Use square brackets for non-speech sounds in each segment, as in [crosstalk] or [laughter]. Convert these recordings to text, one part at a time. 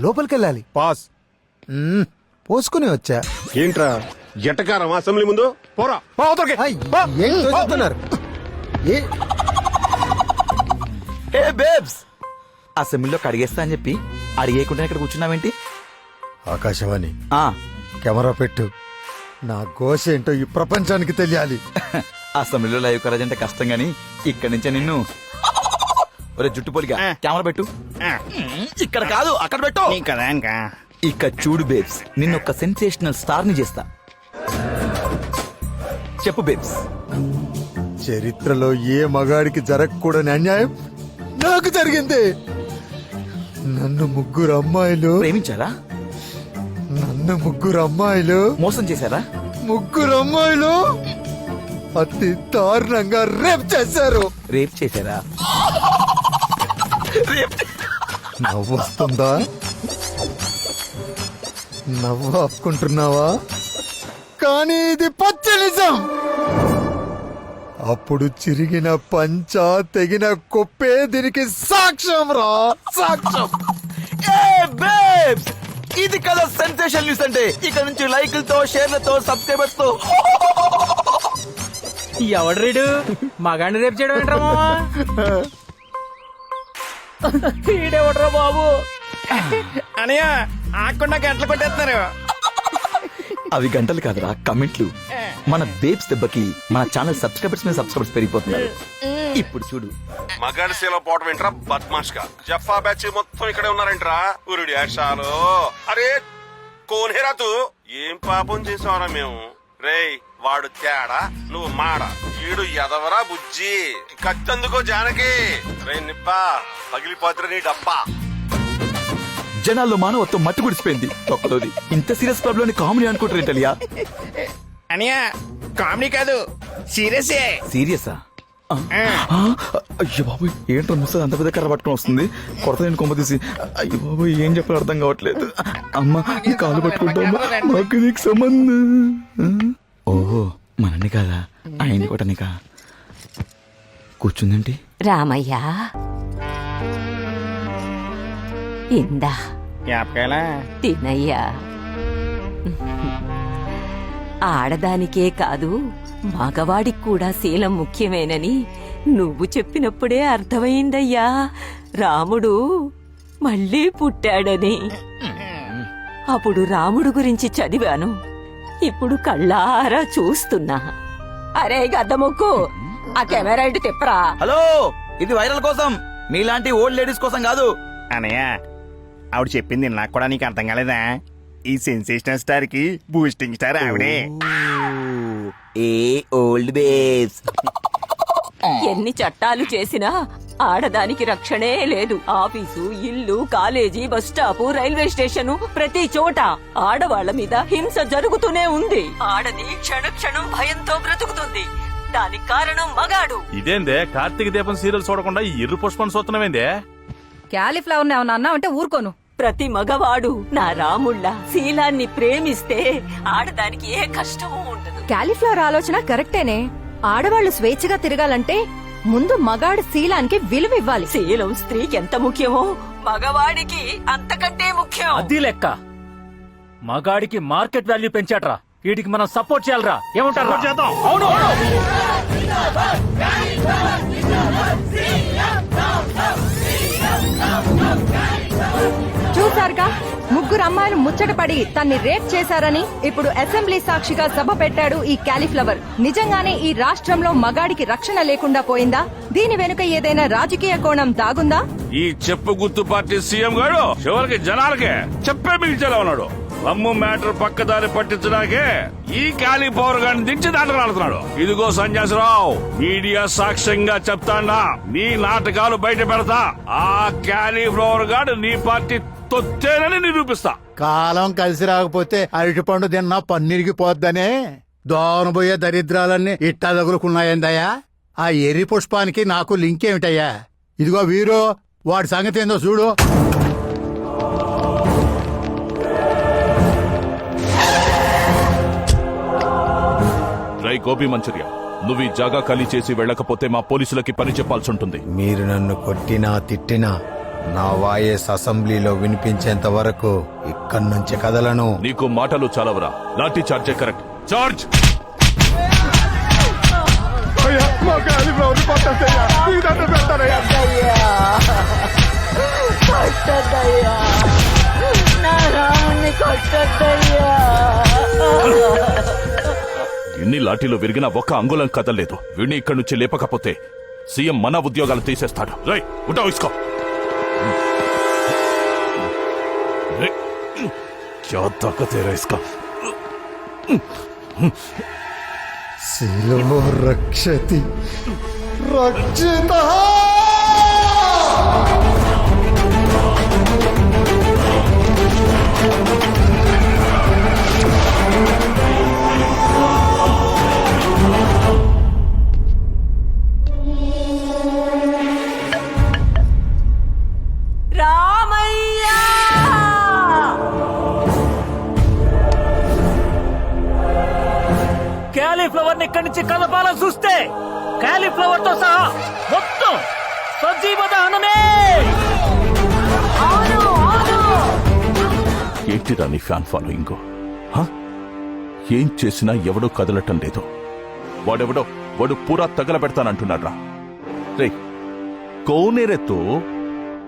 లోపలికి వెళ్ళాలి పాస్. మ్మ్, పోసుకుని వచ్చా. ఏంట్రా? ఎటకారం? అసెంబ్లీ ముందు? పోరా. పో అవతలకి. ఐ, పో. ఏం తోసేస్తున్నారు? ఏ? ఏ బేబ్స్! అసెంబ్లీలో కడిగేస్తా అని చెప్పి అడిగేయకుండా ఇక్కడ కూర్చున్నావేంటి? ఆకాశవాణి ఆ. కెమెరా పెట్టు. నా ఘోష ఏంటో ఈ ప్రపంచానికి తెలియాలి. [laughs] అసెంబ్లీలో లైవ్ కరాజ్ అంటే కష్టం గాని ఇక్కడి నుంచే నిన్ను ఒరే జుట్టు పొలిగా కెమెరా పెట్టు. ఇక్కడ కాదు అక్కడ పెట్టు. కదా ఇంకా. చూడు బేబ్స్ నిన్ను ఒక సెన్సేషనల్ స్టార్ని చేస్తా. చెప్పు బేబ్స్. చరిత్రలో ఏ మగాడికి జరగకూడని అన్యాయం నాకు జరిగింది. నన్ను ముగ్గురు అమ్మాయిలు ప్రేమించారా? నన్ను ముగ్గురు అమ్మాయిలు మోసం చేశారా? ముగ్గురు అమ్మాయిలు అతి దారుణంగా రేప్ చేశారు. రేప్ చేశారా? నవ్వు వస్తుందా నవ్వు ఆపుకుంటున్నావా? కానీ ఇది పచ్చ నిజం. అప్పుడు చిరిగిన పంచ తెగిన కుప్పే దీనికి సాక్ష్యం రా. సాక్ష్యం. ఏ బేబ్స్ ఇది కదా సెన్సేషన్ న్యూస్ అంటే. ఇక్కడ నుంచి లైకులతో షేర్లతో సబ్స్క్రైబర్స్తో ఎవడు రీడు? మగాడిని రేపు చేయడం ఏంట్రా మావా [laughs] ఈడెవడ్రా బాబు? అనయ్య ఆకుండా గంటలు కొట్టేస్తున్నారు. అవి గంటలు కాదురా కమెంట్లు. మన బేబ్స్ దెబ్బకి మన ఛానల్ సబ్స్క్రైబర్స్ మీద సబ్స్క్రైబర్స్ పెరిగిపోతున్నారు. ఇప్పుడు చూడు. మగాడి శీల పోవటం ఏంట్రా బద్మాష్గా? జఫా బ్యాచ్ మొత్తం ఇక్కడే ఉన్నారంట్రా. ఉరుడి యాషాలు అరే కోనేరా తూ? ఏం పాపం చేసావరా మేము? రేయ్ వాడు తేడా నువ్వు మాడ. ఈడు ఎదవరా బుజ్జి. కత్తందుకో జానకి. రే నిప్పా పగిలిపోతురా నీ డబ్బా. జనాల్లో మానవత్వం మట్టి గుడిసిపోయింది. ఒక్కలోది ఇంత సీరియస్ క్లబ్లోని కామెడీ అనుకుంటారు ఏంటలియా? అనయ్య కామెడీ కాదు సీరియసే. సీరియసా? అయ్యో బాబు ఏంటో ముసలి అంత పెద్ద కర్ర పట్టుకొని వస్తుంది? కొరత నేను కొమ్మ తీసి. అయ్యో బాబు ఏం చెప్పాలో అర్థం కావట్లేదు. అమ్మ కాలు నీకు సంబంధం. ఓహో మనని కాదా ఆయన్ని కొట్టనికా కూర్చుందేంటి? రామయ్య. ఇందా. తినయ్యా. ఆడదానికే కాదు మగవాడికి కూడా శీలం ముఖ్యమేనని నువ్వు చెప్పినప్పుడే అర్థమైందయ్యా. రాముడు మళ్ళీ పుట్టాడని. అప్పుడు రాముడు గురించి చదివాను. ఇప్పుడు కళ్ళారా చూస్తున్నా. అరే గద్దముక్కు. ఆ కెమెరా ఇటు తిప్పరా. హలో ఇది వైరల్ కోసం. మీలాంటి ఓల్డ్ లేడీస్ కోసం కాదు. అనయ్య ఆవిడ చెప్పింది నాకు కూడా నీకు అర్థం కాలేదా? ఈ సెన్సేషనల్ స్టార్కి బూస్టింగ్ స్టార్ ఆవిడే. ఏ ఓల్డ్ బేబ్స్ ఎన్ని చట్టాలు చేసినా ఆడదానికి రక్షణే లేదు. ఆఫీసు ఇల్లు college bus stop railway station ప్రతి చోట ఆడవాళ్ళ మీద హింస జరుగుతూనే ఉంది. ఆడది క్షణ క్షణం భయంతో బ్రతుకుతుంది. దానికి కారణం మగాడు. ఇదేందే? కార్తీక దీపం సీరియల్ చూడకుండా ఈ ఇర్రు పుష్పం చూస్తున్నామేందే క్యాలీఫ్లవర్ ఏమన్నా అన్నా అంటే ఊరుకోను. ప్రతి మగవాడు నా రాముళ్ళ శీలాన్ని ప్రేమిస్తే ఆడదానికి ఏ కష్టమూ ఉండదు. క్యాలీఫ్లవర్ ఆలోచన కరెక్టేనే. ఆడవాళ్ళు స్వేచ్ఛగా తిరగాలంటే ముందు మగాడి శీలానికి విలువ ఇవ్వాలి శీలం స్త్రీకి ఎంత ముఖ్యమో మగవాడికి అంతకంటే ముఖ్యం అది లెక్క మగాడికి మార్కెట్ వాల్యూ పెంచాడ్రా వీడికి మనం సపోర్ట్ చేయాలరా ఏమంటారు చేద్దాం. అవును అమ్మాయిలు ముచ్చటపడి తన్ని రేప్ చేశారని ఇప్పుడు అసెంబ్లీ సాక్షిగా సభ పెట్టాడు ఈ క్యాలీఫ్లవర్. నిజంగానే ఈ రాష్ట్రంలో మగాడికి రక్షణ లేకుండా పోయిందా? దీని వెనుక ఏదైనా రాజకీయ కోణం దాగుందా? ఈ చెప్పు గుర్తు పార్టీ సీఎం గారు చివరికి జనాలకే చెప్పే మిగిల్చేలా ఉన్నాడు. అమ్ము మ్యాటర్ పక్కదారి పట్టించడానికే ఈ ఖాళీ పవర్ గాని దించి దాటగలుగుతున్నాడు ఇదిగో సన్యాసరావు మీడియా సాక్ష్యంగా చెప్తానా నీ నాటకాలు బయట పెడతా ఆ క్యాలీఫ్లవర్ గాడు నీ పార్టీ తొత్తేనని నిరూపిస్తా కాలం కలిసి రాకపోతే అరటిపండు తిన్నా పన్నీరిగిపోద్దనే. దోనబోయే దరిద్రాలన్నీ ఇట్టా తగులుకున్నాయందయ్యా ఆ ఎర్రి పుష్పానికి నాకు లింక్ ఏమిటయ్యా? ఇదిగో వీరు వాడి సంగతి ఏందో చూడు. రై గోపి మంచూరియా నువ్వు ఈ జాగా ఖాళీ చేసి వెళ్ళకపోతే మా పోలీసులకి పని చెప్పాల్సి ఉంటుంది మీరు నన్ను కొట్టినా తిట్టినా నా వాయిస్ అసెంబ్లీలో వినిపించేంత వరకు ఇక్కడి నుంచి కదలను. నీకు మాటలు చాలవరా. లాఠీ చార్జే కరెక్ట్. చార్జ్! ఎన్ని లాఠీలు విరిగినా ఒక్క అంగుళం కదలలేదు. వీడిని ఇక్కడి నుంచి లేపకపోతే సీఎం మన ఉద్యోగాలు తీసేస్తాడు. రై ఉంటా ఇసుకో. క్యా తాకత్ హై రా ఇస్కా శిలో రక్షతి రక్షిత రామయ్య క్యాలీఫ్లవర్ని ఇక్కడి నుంచి కలపాలని చూస్తే క్యాలీఫ్లవర్తో సహా మొత్తం సజీవ దహనమే! ఏంటిరా నీ ఫ్యాన్ ఫాలోయింగ్ హ? ఏం చేసినా ఎవడో కదలటం లేదు. వాడెవడో వాడు పూరా తగలబెడతానంటున్నాడ్రా రే. కోనేరెత్తు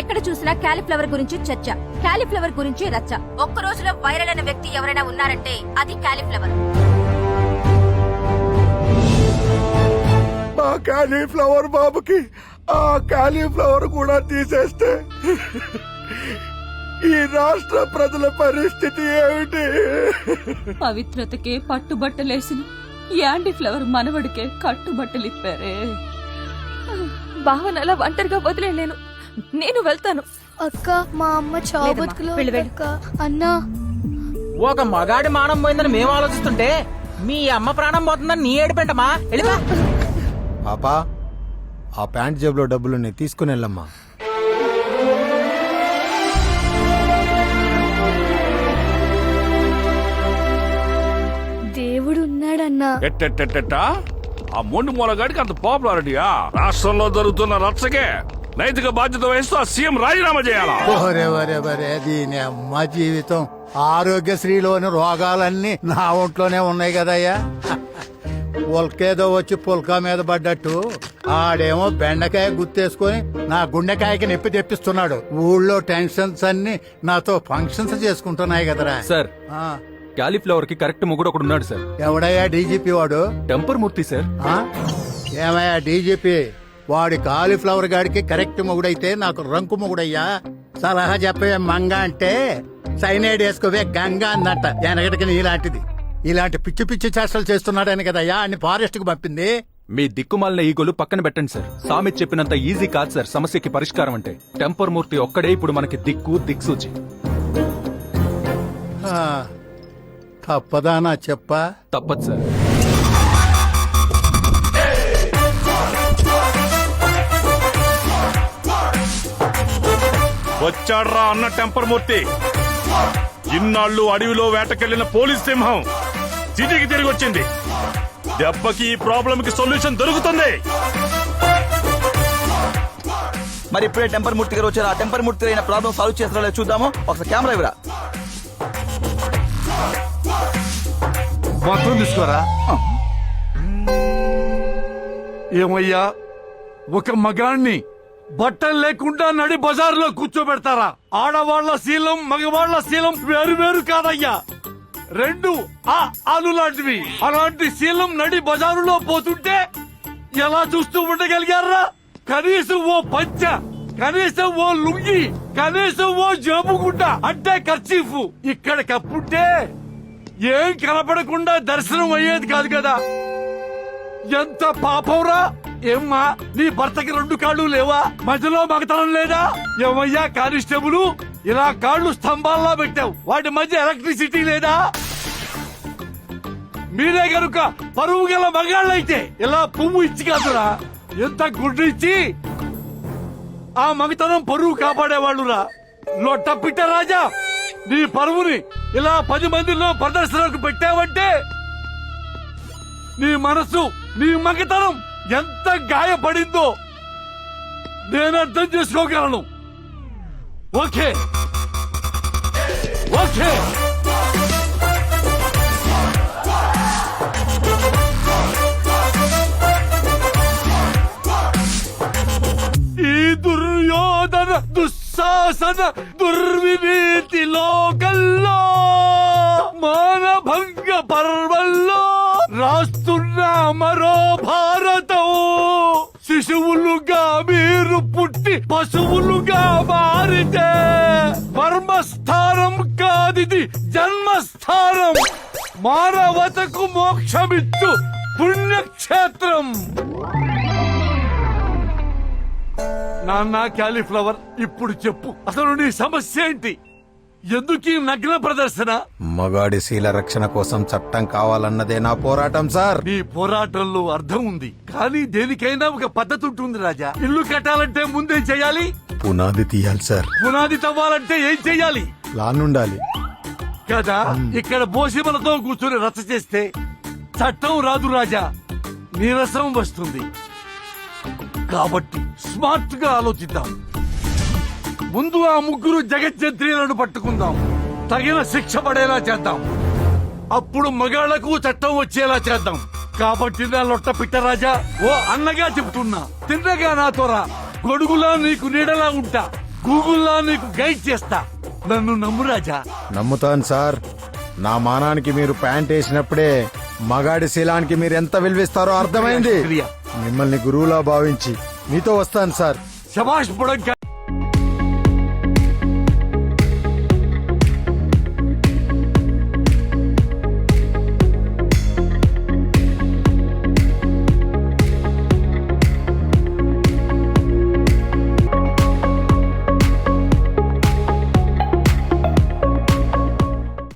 ఎక్కడ చూసినా క్యాలీఫ్లవర్ గురించి చర్చ క్యాలీఫ్లవర్ గురించి రచ్చ. ఒక్క రోజులో వైరల్ అయిన వ్యక్తి ఎవరైనా ఉన్నారంటే అది క్యాలీఫ్లవర్. మా కాలీఫ్లవర్ బాబుకి ఆ కాలీఫ్లవర్ కూడా తీసేస్తే ఈ రాష్ట్ర ప్రజల పరిస్థితి ఏమిటి? పవిత్రతకే పట్టుబట్టలేసిన యాంటీ ఫ్లవర్ మనవడికే కట్టుబట్టలిప్పారే. భావన అలా ఒంటరిగా వదిలేలేను నేను వెళ్తాను. అక్క మా అమ్మ చావు బతుకులో వెళ్ళు, వెళ్ళు. అక్క అన్నా. ఒక మగాడి మానం పోయిందని మేము ఆలోచిస్తుంటే మీ అమ్మ ప్రాణం పోతుందని నీ ఏడుపెంటమా వెళ్ళిపా పాపా ఆ ప్యాంట్ జేబులో డబ్బులున్నాయి తీసుకుని వెళ్ళమ్మా. దేవుడు ఉన్నాడన్నా ఎట్టెట్టెట్టెట్ట? ఆ మొండి మూలగాడికి అంత పాపులారిటీయా? రాష్ట్రంలో జరుగుతున్న రచ్చకే. నైతిక బాధ్యత వహిస్తూ ఆ సీఎం రాజీనామా చేయాలా? ఒరే ఒరే ఒరే దీని అమ్మ జీవితం. ఆరోగ్యశ్రీలోని రోగాలన్నీ నా ఒంట్లోనే ఉన్నాయి కదయ్యా. పుల్కేదో వచ్చి పుల్కా మీద పడ్డట్టు. ఆడేమో బెండకాయ గుర్తేసుకొని నా గుండెకాయకి నొప్పి తెప్పిస్తున్నాడు. ఊళ్ళో టెన్షన్స్ అన్ని నాతో ఫంక్షన్స్ చేసుకుంటున్నాయి కదరా. సార్ ఆ, క్యాలీఫ్లవర్కి కరెక్ట్ మొగుడు ఒకడు ఉన్నాడు సార్. ఎవడయ్యా డీజీపీ వాడు? Temper Murthy sir. ఆ? ఏమయ్యా డీజీపీ? వాడి కాలీఫ్లవర్ గాడికి కరెక్ట్ మొగుడైతే నాకు రంకు మొగుడయ్యా. సలహా చెప్పే మంగ అంటే సైనైడ్ వేసుకోవే గంగ అందంట వెనకటికి నీలాంటిది. ఇలాంటి పిచ్చి పిచ్చి చేష్టలు చేస్తున్నాడని కదయ్యా అన్ని ఫారెస్ట్కు పంపింది. మీ దిక్కుమాలిన ఈగోలు పక్కన పెట్టండి సార్. సామెత్ చెప్పినంత ఈజీ కాదు సార్. సమస్యకి పరిష్కారం అంటే టెంపర్ మూర్తి ఒక్కడే ఇప్పుడు మనకి దిక్కు దిక్సూచి. ఆ, తప్పదానా చెప్పా? తప్పదు సార్. వచ్చాడ్రా అన్న టెంపర్ మూర్తి ఇన్నాళ్ళు అడవిలో వేటకెళ్ళిన పోలీస్ సింహం సిటీకి తిరిగి వచ్చింది. దెబ్బకి ఈ ప్రాబ్లం కి సొల్యూషన్ దొరుకుతుంది. మరి ఇప్పుడే టెంపర్ మూర్తి గారు వచ్చారు. ఆ టెంపర్ మూర్తి అయిన ప్రాబ్లం సాల్వ్ చేస్తారో లేదో చూద్దాము. ఒకసారి కెమెరా ఇవ్వరా? మొత్తం తీసుకోరా? ఏమయ్యా ఒక మగాణ్ణి బట్టలు లేకుండా నడి బజార్లో కూర్చోబెడతారా? ఆడవాళ్ళ శీలం మగవాళ్ళ శీలం వేరు వేరు కాదయ్యా. రెండు ఆ ఆలు లాంటివి. అలాంటి శీలం నడి బజారులో పోతుంటే ఎలా చూస్తూ ఉండగలిగారా? కనీసం ఓ పంచ కనీసం ఓ లుంగి కనీసం ఓ జేబుగుడ్డ అంటే ఖర్చీఫ్ ఇక్కడ కప్పుంటే ఏం కనపడకుండా దర్శనం అయ్యేది కాదు కదా. ఎంత పాపంరా? ఏమ్మా నీ భర్తకి రెండు కాళ్ళు లేవా? మధ్యలో మగతనం లేదా? ఏమయ్యా కానిస్టేబుల్ ఇలా కాళ్ళు స్తంభాల్లో పెట్టావు. వాటి మధ్య ఎలక్ట్రిసిటీ లేదా? మీరే గనుక పరువు గల మగాళ్ళైతే ఇలా పువ్వు ఇచ్చి కాదురా. ఎంత గుడ్డు ఇచ్చి ఆ మగతనం పరువు కాపాడేవాళ్ళురా. లొట్ట పిట్ట రాజా నీ పరువుని ఇలా పది మందిలో ప్రదర్శనకు పెట్టావంటే నీ మనసు నీ మగతనం ఎంత గాయపడిందో నేను అర్థం చేసుకోగలను. ఓకే. ఓకే. ఈ దుర్యోధన దుస్సాసన దుర్విభీతి లోకల్లో మానభంగ పర్వంలో రాస్తున్న మరో భారత్ శిశువులుగా మీరు పుట్టి పశువులుగా మారితే పరమస్థానం కాదిది జన్మస్థానం. మానవతకు మోక్షమిత్తు పుణ్యక్షేత్రం. నాన్న క్యాలీఫ్లవర్ ఇప్పుడు చెప్పు. అసలు నీ సమస్య ఏంటి? ఎందుకు ఈ నగ్న ప్రదర్శన? మగాడి శీల రక్షణ కోసం చట్టం కావాలన్నదే నా పోరాటం సార్. నీ పోరాటంలో అర్థం ఉంది. కానీ దేనికైనా ఒక పద్ధతి ఉంటుంది రాజా. ఇల్లు కట్టాలంటే ముందేం చేయాలి. పునాది తీయాలి సార్. పునాది తవ్వాలంటే ఏం చేయాలి? ప్లాన్ ఉండాలి కదా ఇక్కడ బోసిమలతో కూర్చొని రచ్చ చేస్తే చట్టం రాదు రాజా. నీరసం వస్తుంది. కాబట్టి స్మార్ట్గా ఆలోచిద్దాం. ముందు ఆ ముగ్గురు జగజ్జంత్రీలను పట్టుకుందాం. తగిన శిక్ష పడేలా చేద్దాం. అప్పుడు మగాళ్ళకు చట్టం వచ్చేలా చేద్దాం. కాబట్టి నా లొట్ట పిట్టరాజా ఓ అన్నగా చెప్తున్నా తిన్నగా నాతో రా గొడుగులా నీకు నీడలా ఉంటా. గూగుల్లా నీకు గైడ్ చేస్తా. నన్ను నమ్ము రాజా. నమ్ముతాను సార్. నా మానానికి మీరు ప్యాంట్ వేసినప్పుడే మగాడి శీలానికి మీరు ఎంత విలువిస్తారో అర్థమైంది. మిమ్మల్ని గురువులా భావించి మీతో వస్తాను సార్. శభాష్ బుడంక